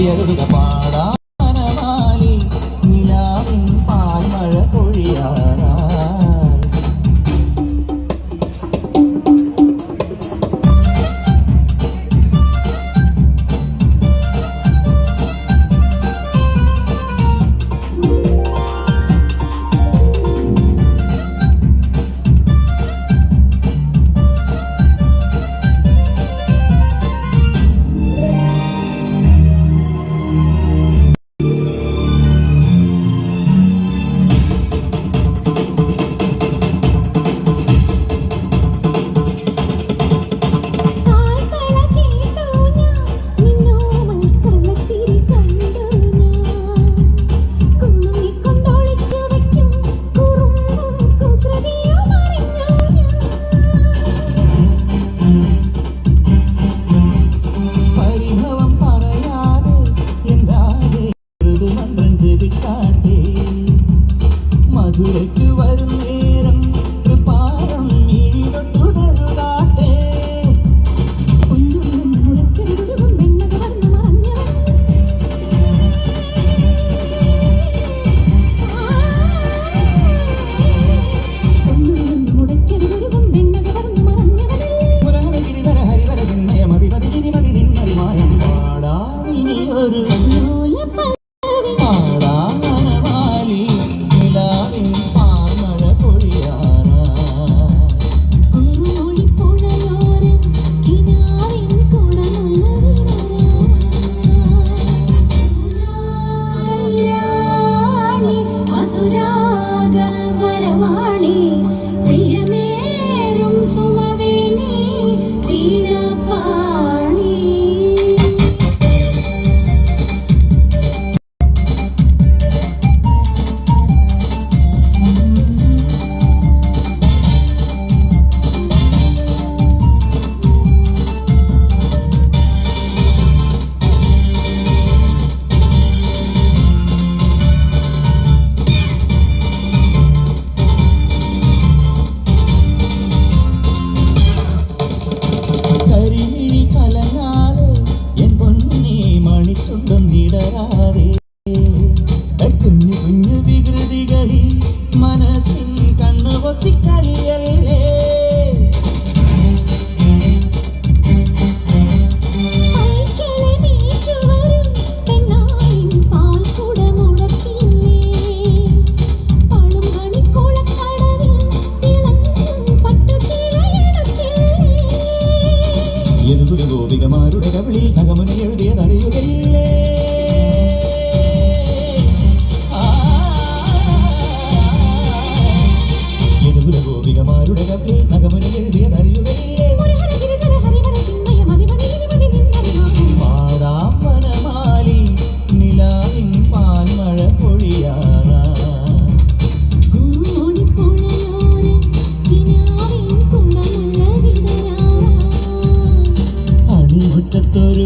பாடியருளுக பாடா. തിരക്ക് വരുന്നേ എന്തൊരു ഗോപികമാരുടെ കവിളിൽ നഗമുനി എഴുതിയതറിയുകയില്ലേ